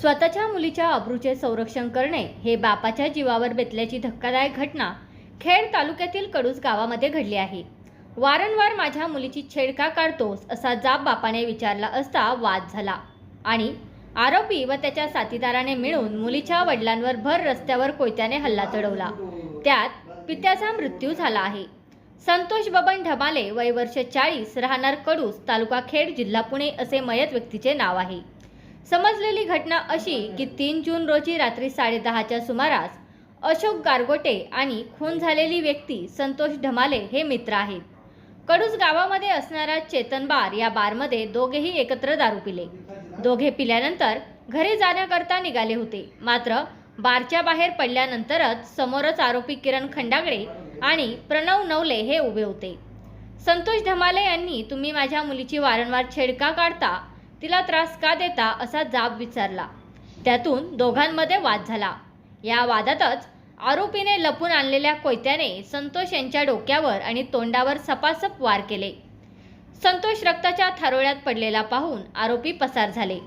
स्वतःच्या मुलीच्या अब्रूचे संरक्षण करणे हे बापाच्या जीवावर बेतल्याची धक्कादायक घटना खेड तालुक्यातील कडूस गावामध्ये घडली आहे. वारंवार माझ्या मुलीची छेड का काढतोस असा जाब बापाने विचारला असता वाद झाला आणि आरोपी व त्याच्या साथीदाराने मिळून मुलीच्या वडिलांवर भर रस्त्यावर कोयत्याने हल्ला चढवला. त्यात पित्याचा मृत्यू झाला आहे. संतोष बबन ढमाले वय वर्ष चाळीस राहणार कडूस तालुका खेड जिल्हा पुणे असे मयत व्यक्तीचे नाव आहे. समजलेली घटना अशी की तीन जून रोजी रात्री साडेदहाच्या सुमारास अशोक गारगोटे आणि खून झालेली व्यक्ती संतोष ढमाले हे मित्र आहेत. कडूस गावामध्ये असणाऱ्या चेतन बार या बारमध्ये दोघेही एकत्र दारू पिले. दोघे पिल्यानंतर घरी जाण्याकरता निघाले होते. मात्र बारच्या बाहेर पडल्यानंतरच समोरच आरोपी किरण खंडागळे आणि प्रणव नवले हे उभे होते. संतोष ढमाले यांनी तुम्ही माझ्या मुलीची वारंवार छेड का काढता तिला त्रास का देता असा जाब विचारला. त्यातून दोघांमध्ये वाद झाला. या वादातच आरोपीने लपून आणलेल्या कोयत्याने संतोष यांच्या डोक्यावर आणि तोंडावर सपासप वार केले. संतोष रक्ताच्या थारोळ्यात पडलेला पाहून आरोपी पसार झाले.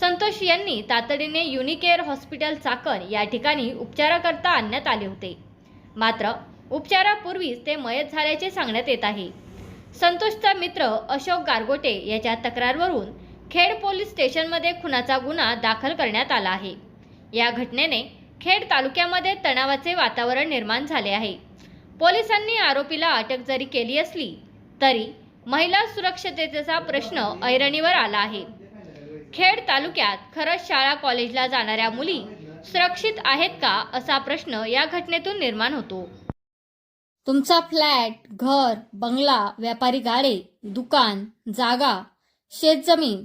संतोष यांनी तातडीने युनिकेअर हॉस्पिटल चाकण या ठिकाणी उपचाराकरता आणण्यात आले होते. मात्र उपचारापूर्वीच ते मयत झाल्याचे सांगण्यात येत आहे. संतोषचा मित्र अशोक गारगोटे याच्या तक्रारवरून खेड पोलीस स्टेशनमध्ये खुनाचा गुन्हा दाखल करण्यात आला आहे. या घटनेने खेड तालुक्यामध्ये तणावाचे वातावरण निर्माण झाले आहे. पोलिसांनी आरोपीला अटक जरी केली असली तरी महिला सुरक्षतेचा प्रश्न ऐरणीवर आला आहे. खेड तालुक्यात खरंच शाळा कॉलेजला जाणाऱ्या मुली सुरक्षित आहेत का असा प्रश्न या घटनेतून निर्माण होतो. तुमचा फ्लॅट घर बंगला व्यापारी गाडे दुकान जागा शेतजमीन